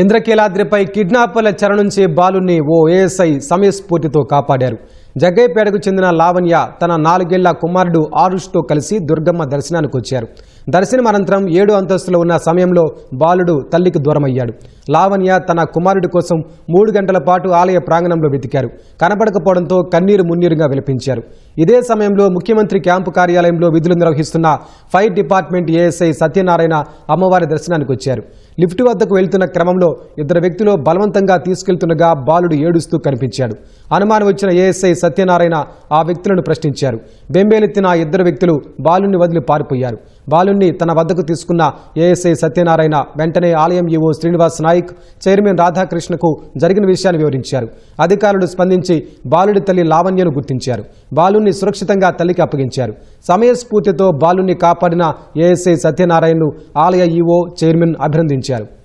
ఇంద్రకీలాద్రిపై కిడ్నాపర్ల చెర నుంచి బాలుని ఓ ఏఎస్ఐ సమయస్ఫూర్తితో కాపాడారు. జగ్గైపేటకు చెందిన లావణ్య తన నాలుగేళ్ళ కుమారుడు ఆరుష్తో కలిసి దుర్గమ్మ దర్శనానికి వచ్చారు దర్శనం అనంతరం ఏడు అంతస్తులో ఉన్న సమయంలో బాలుడు తల్లికి దూరమయ్యాడు. లావణ్య తన కుమారుడి కోసం మూడు గంటల పాటు ఆలయ ప్రాంగణంలో వెతికారు. కనబడకపోవడంతో కన్నీరు మున్నీరుగా విలపించారు. ఇదే సమయంలో ముఖ్యమంత్రి క్యాంపు కార్యాలయంలో విధులు నిర్వహిస్తున్న ఫైర్ డిపార్ట్మెంట్ ఏఎస్ఐ సత్యనారాయణ అమ్మవారి దర్శనానికి వచ్చారు లిఫ్ట్ వద్దకు వెళ్తున్న క్రమంలో ఇద్దరు వ్యక్తులు బలవంతంగా తీసుకెళ్తుండగా బాలుడు ఏడుస్తూ కనిపించాడు. అనుమానం వచ్చిన ఏఎస్ఐ సత్యనారాయణ ఆ వ్యక్తులను ప్రశ్నించారు. బెంబేలెత్తిన ఆ ఇద్దరు వ్యక్తులు బాలుని వదిలి పారిపోయారు. బాలుణ్ణి తన వద్దకు తీసుకున్న ఏఎస్ఐ సత్యనారాయణ వెంటనే ఆలయం ఈవో శ్రీనివాస్ నాయక్ చైర్మన్ రాధాకృష్ణకు జరిగిన విషయాన్ని వివరించారు. అధికారులు స్పందించి బాలుడి తల్లి లావణ్యను గుర్తించారు. బాలుణ్ణి సురక్షితంగా తల్లికి అప్పగించారు. సమయస్ఫూర్తితో బాలుణ్ణి కాపాడిన ఏఎస్ఐ సత్యనారాయణను ఆలయ ఈవో చైర్మన్ అభినందించారు.